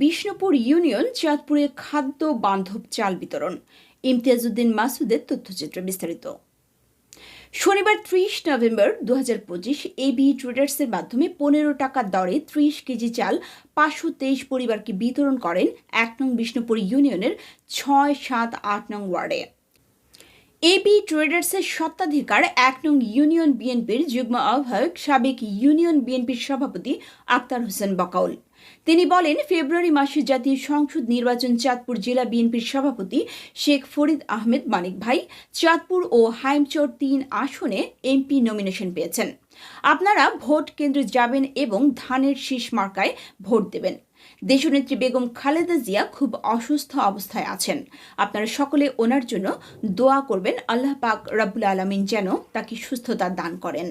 Bishnupur union চাঁদপুরে খাদ্য বান্ধব চাল বিতরণ। ইমতিয়াজউদ্দিন মাসুদের তথ্যচিত্র বিস্তারিত। শনিবার ত্রিশ নভেম্বর দু হাজার পঁচিশ এবি ট্রেডার্সের মাধ্যমে পনেরো টাকা দরে ত্রিশ কেজি চাল পাঁচশো তেইশ পরিবারকে বিতরণ করেন এক নং বিষ্ণুপুর ইউনিয়নের ছয় সাত আট নং ওয়ার্ডে। এবি ট্রেডার্সের সত্ত্বাধিকার এক নং ইউনিয়ন বিএনপির যুগ্ম আহ্বায়ক সাবেক ইউনিয়ন বিএনপির সভাপতি আক্তার হোসেন বকাউল। তিনি বলেন, ফেব্রুয়ারি মাসে জাতীয় সংসদ নির্বাচন চাঁদপুর জেলা বিএনপির সভাপতি শেখ ফরিদ আহমেদ মানিক ভাই চাঁদপুর ও হাইমচর তিন আসনে এমপি নমিনেশন পেয়েছেন। আপনারা ভোট কেন্দ্রে যাবেন এবং ধানের শীষ মার্কায় ভোট দেবেন। দেশনেত্রী বেগম খালেদা জিয়া খুব অসুস্থ অবস্থায় আছেন। আপনারা সকলে ওনার জন্য দোয়া করবেন। আল্লাহ পাক রাব্বুল আলমিন যেন তাকে সুস্থতা দান করেন।